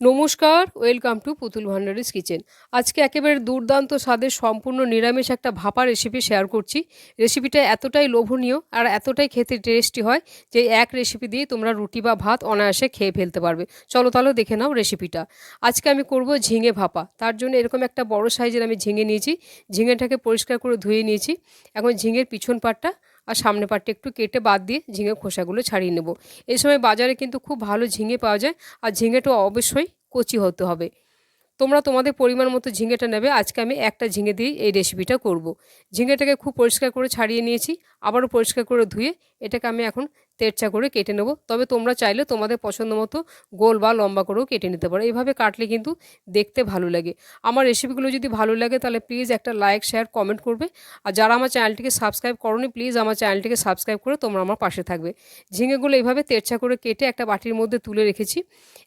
নমস্কার welcome to পুতুল ভান্ডারিস kitchen আজকে একেবারে দুর্দান্ত স্বাদের সম্পূর্ণ নিরামিষ একটা ভাপা রেসিপি শেয়ার করছি। রেসিপিটা এতটাই লোভনীয় আর এতটাই খেতে টেস্টি হয় যে এক রেসিপি দিয়ে তোমরা রুটি বা ভাত অনায়াসে খেয়ে ফেলতে পারবে। চলো তাহলে দেখে নাও রেসিপিটা আজকে আমি করব ঝিঙে ভাপা। তার জন্য এরকম একটা বড় সাইজের আমি ঝিঙে নিয়েছি। ঝিঙেটাকে পরিষ্কার করে ধুয়ে নিয়েছি। এখন ঝিঙের পিছন পাটটা আর সামনে পাটটা একটু কেটে বাদ দিয়ে ঝিঙে খোসাগুলো ছাড়িয়ে নেব। এই সময় বাজারে কিন্তু খুব ভালো ঝিঙে পাওয়া যায় আর ঝিঙেটা অবশ্যই কচি হতে হবে। তোমরা তোমাদের পরিমাণ মতো ঝিঙেটা নেবে। আজকে আমি একটা ঝিঙে দিয়ে এই রেসিপিটা করব। ঝিঙেটাকে খুব পরিষ্কার করে ছাড়িয়ে নিয়েছি, আবারও পরিষ্কার করে ধুয়ে এটাকে আমি এখন তেরচা করে কেটে নেব। তবে তোমরা চাইলে তোমাদের পছন্দ মতো গোল বা লম্বা করেও কেটে নিতে পারো। এইভাবে কাটলে কিন্তু দেখতে ভালো লাগে। আমার রেসিপিগুলো যদি ভালো লাগে তাহলে প্লিজ একটা লাইক শেয়ার কমেন্ট করবে। আর যারা আমার চ্যানেলটিকে সাবস্ক্রাইব করনি প্লিজ আমার চ্যানেলটিকে সাবস্ক্রাইব করে তোমরা আমার পাশে থাকবে। ঝিঙেগুলো এইভাবে তেরচা করে কেটে একটা বাটির মধ্যে তুলে রেখেছি।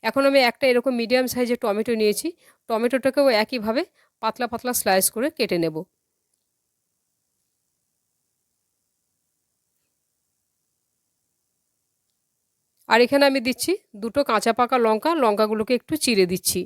এখন আমি একটা এরকম মিডিয়াম সাইজের টমেটো নিয়েছি। টমেটোটাকেও একইভাবে পাতলা পাতলা স্লাইস করে কেটে নেব। আর এখানে আমি দিচ্ছি দুটো কাঁচা পাকা লঙ্কা, লঙ্কাগুলোকে একটু চিড়ে দিচ্ছি।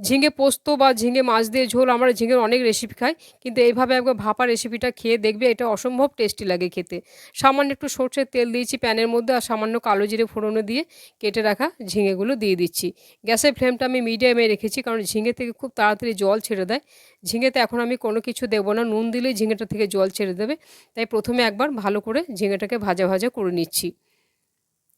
ঝিঙে পোস্ত বা ঝিঙে মাছ দিয়ে ঝোল আমরা ঝিঙের অনেক রেসিপি খাই, কিন্তু এইভাবে একবার ভাপা রেসিপিটা খেয়ে দেখবে এটা অসম্ভব টেস্টি লাগে খেতে। সামান্য একটু সর্ষের তেল দিয়েছি প্যানের মধ্যে আর সামান্য কালো জিরে ফোড়নো দিয়ে কেটে রাখা ঝিঙেগুলো দিয়ে দিচ্ছি। গ্যাসের ফ্লেমটা আমি মিডিয়ামে রেখেছি কারণ ঝিঙে থেকে খুব তাড়াতাড়ি জল ছেড়ে দেয়। ঝিঙেতে এখন আমি কোনো কিছু দেবো না, নুন দিলেই ঝিঙেটা থেকে জল ছেড়ে দেবে। তাই প্রথমে একবার ভালো করে ঝিঙেটাকে ভাজা ভাজা করে নিচ্ছি।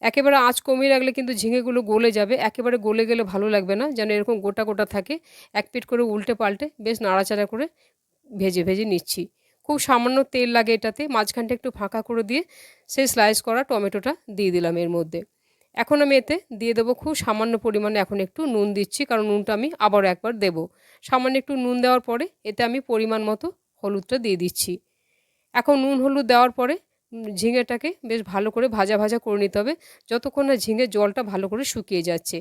একেবারে আঁচ কমিয়ে রাখলে কিন্তু ঝিঙেগুলো গলে যাবে। একেবারে গলে গেলে ভালো লাগবে না, যেন এরকম গোটা গোটা থাকে। এক পিট করে উল্টে পাল্টে বেশ নাড়াচাড়া করে ভেজে ভেজে নিচ্ছি। খুব সামান্য তেল লাগে এটাতে, মাঝখানটা একটু ফাঁকা করে দিয়ে সেই স্লাইস করা টমেটোটা দিয়ে দিলাম এর মধ্যে। এখন আমি এতে দিয়ে দেবো খুব সামান্য পরিমাণে এখন একটু নুন দিচ্ছি, কারণ নুনটা আমি আবারও একবার দেব। সামান্য একটু নুন দেওয়ার পরে এতে আমি পরিমাণ মতো হলুদটা দিয়ে দিচ্ছি। এখন নুন হলুদ দেওয়ার পরে ঝিঙেটাকে বেশ ভালো করে ভাজা ভাজা করে নিতে হবে যতক্ষণ না ঝিঙে জলটা ভালো করে শুকিয়ে যাচ্ছে।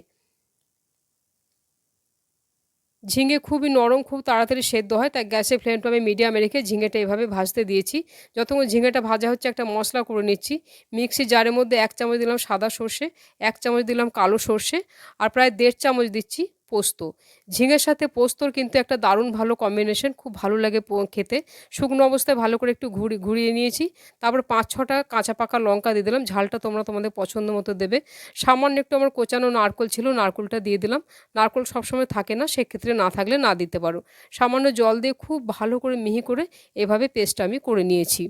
ঝিঙে খুবই নরম, খুব তাড়াতাড়ি সেদ্ধ হয়, তাই গ্যাসের ফ্লেমটা আমি মিডিয়ামে রেখে ঝিঙেটা এভাবে ভাজতে দিয়েছি। যতক্ষণ ঝিঙেটা ভাজা হচ্ছে একটা মশলা করে নিচ্ছি। মিক্সি জারের মধ্যে এক চামচ দিলাম সাদা সর্ষে, এক চামচ দিলাম কালো সর্ষে, আর প্রায় দেড় চামচ দিচ্ছি পোস্ত। ঝিঙের সাথে পোস্তর কিন্তু একটা দারুণ ভালো কম্বিনেশন খুব ভালো লাগে খেতে। শুকনো অবস্থায় ভালো করে একটু ঘুরি, ঘুরিয়ে নিয়েছি। তারপর পাঁচ, ছটা কাঁচা পাকা লঙ্কা দিয়ে দিলাম। ঝালটা তোমরা তোমাদের পছন্দ মতো দেবে। সামান্য একটু আমার কোচানো নারকল ছিল, নারকলটা দিয়ে দিলাম। নারকল সবসময় থাকে না, সেক্ষেত্রে না থাকলে না দিতে পারো। সামান্য জল দিয়ে খুব ভালো করে মিহি করে এভাবে পেস্টটা আমি করে নিয়েছি।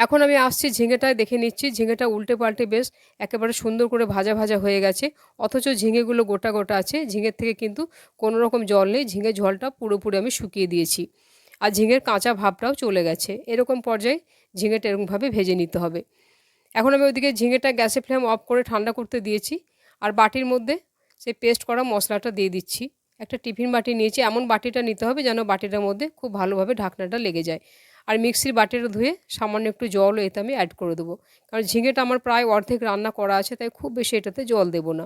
এখন আমি আসছি ঝিঙেটায়, দেখে নিচ্ছি। ঝিঙেটা উল্টে পাল্টে বেশ একেবারে সুন্দর করে ভাজা ভাজা হয়ে গেছে। অথচ ঝিঙেগুলো গোটা গোটা আছে। ঝিঙের থেকে কিন্তু কোনো রকম জল নেই। ঝিঙে জলটা পুরোপুরি আমি শুকিয়ে দিয়েছি। আর ঝিঙের কাঁচা ভাবটাও চলে গেছে। এরকম পর্যায়ে ঝিঙেটা এরকমভাবে ভেজে নিতে হবে। এখন আমি ওইদিকে ঝিঙেটা গ্যাসে ফ্লেম অফ করে ঠান্ডা করতে দিয়েছি। আর বাটির মধ্যে সেই পেস্ট করা মশলাটা দিয়ে দিচ্ছি। একটা টিফিন বাটি নিয়েছি। এমন বাটিটা নিতে হবে যেন বাটিটার মধ্যে খুব ভালোভাবে ঢাকনাটা লেগে যায়। আর মিক্সির বাটিটা ধুয়ে সামান্য একটু জলও এতে আমি অ্যাড করে দেবো। কারণ ঝিঙেটা আমার প্রায় অর্ধেক রান্না করা আছে, তাই খুব বেশি এটাতে জল দেবো না।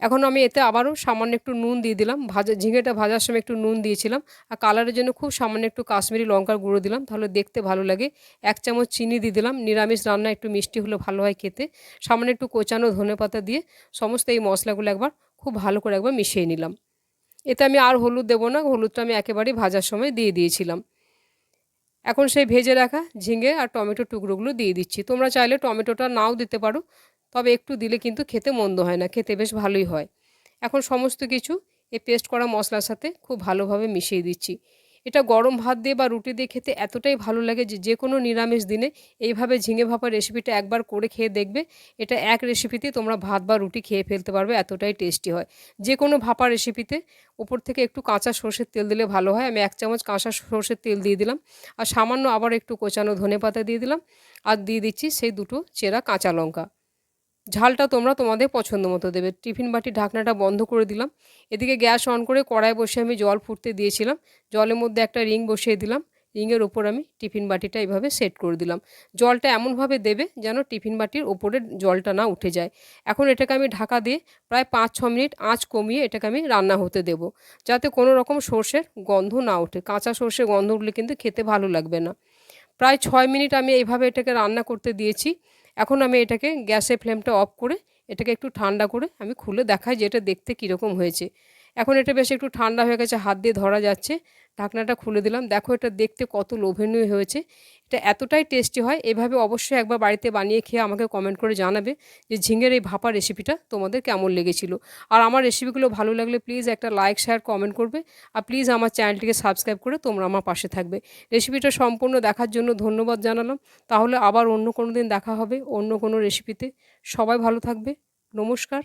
এখন আমি এতে আবারও সামান্য একটু নুন দিয়ে দিলাম, ভাজা, ঝিঙেটা ভাজার সময় একটু নুন দিয়েছিলাম, আর কালারের জন্য খুব সামান্য একটু কাশ্মীরি লঙ্কার গুঁড়ো দিলাম, তাহলে দেখতে ভালো লাগে। এক চামচ চিনি দিয়ে দিলাম, নিরামিষ রান্না একটু মিষ্টি হলে ভালো হয় খেতে। সামান্য একটু কোচানো ধনে পাতা দিয়ে সমস্ত এই মশলাগুলো একবার খুব ভালো করে একবার মিশিয়ে নিলাম। এতে আমি আর হলুদ দেবো না, হলুদটা আমি একেবারেই ভাজার সময় দিয়ে দিয়েছিলাম। এখন সেই ভেজে রাখা ঝিঙে আর টমেটো টুকরোগুলো দিয়ে দিচ্ছি। তোমরা চাইলে টমেটোটা নাও দিতে পারো, তবে একটু দিলে কিন্তু খেতে মন্দ হয় না, খেতে বেশ ভালোই হয়। এখন সমস্ত কিছু এই পেস্ট করা মশলার সাথে খুব ভালোভাবে মিশিয়ে দিচ্ছি। এটা গরম ভাত দিয়ে বা রুটি দিয়ে খেতে এতটাই ভালো লাগে যে যে কোনো নিরামিষ দিনে এইভাবে ঝিঙে ভাপা রেসিপিটা একবার করে খেয়ে দেখবে। এটা এক রেসিপিতে তোমরা ভাত বা রুটি খেয়ে ফেলতে পারবে, এতটাই টেস্টি হয়। যে কোনো ভাপা রেসিপিতে ওপর থেকে একটু কাঁচা সর্ষের তেল দিলে ভালো হয়। আমি এক চামচ কাঁচা সর্ষের তেল দিয়ে দিলাম। আর সামান্য আবার একটু কোচানো ধনে পাতা দিয়ে দিলাম। আর দিয়ে দিচ্ছি সেই দুটো চেরা কাঁচা লঙ্কা। ঝালটা তোমরা তোমাদের পছন্দ মতো দেবে। টিফিন বাটি ঢাকনাটা বন্ধ করে দিলাম। এদিকে গ্যাস অন করে কড়াই বসে আমি জল ফুটতে দিয়েছিলাম। জলের মধ্যে একটা রিং বসিয়ে দিলাম। রিংয়ের ওপর আমি টিফিন বাটিটা এইভাবে সেট করে দিলাম। জলটা এমনভাবে দেবে যেন টিফিন বাটির ওপরে জলটা না উঠে যায়। এখন এটাকে আমি ঢাকা দিয়ে প্রায় পাঁচ ছ মিনিট আঁচ কমিয়ে এটাকে আমি রান্না হতে দেব। যাতে কোনো রকম সর্ষের গন্ধ না ওঠে। কাঁচা সর্ষের গন্ধ উঠলে কিন্তু খেতে ভালো লাগবে না। প্রায় ছয় মিনিট আমি এইভাবে এটাকে রান্না করতে দিয়েছি। এখন আমি এটাকে গ্যাসে ফ্লেমটা অফ করে এটাকে একটু ঠান্ডা করে আমি খুলে দেখাই যে এটা দেখতে কীরকম হয়েছে। এখন এটা বেশ একটু ঠান্ডা হয়ে গেছে, হাত দিয়ে ধরা যাচ্ছে। ঢাকনাটা খুলে দিলাম। দেখো এটা দেখতে কত লোভনীয় হয়েছে। এটা এতটাই টেস্টি হয়, এভাবে অবশ্যই একবার বাড়িতে বানিয়ে খেয়ে আমাকে কমেন্ট করে জানাবে যে ঝিঙের এই ভাপা রেসিপিটা তোমাদের কেমন লেগেছিল। আর আমার রেসিপিগুলো ভালো লাগলে প্লিজ একটা লাইক শেয়ার কমেন্ট করবে। আর প্লিজ আমার চ্যানেলটিকে সাবস্ক্রাইব করে তোমরা আমার পাশে থাকবে। রেসিপিটা সম্পূর্ণ দেখার জন্য ধন্যবাদ জানালাম। তাহলে আবার অন্য কোনো দিন দেখা হবে অন্য কোনো রেসিপিতে সবাই ভালো থাকবে। নমস্কার।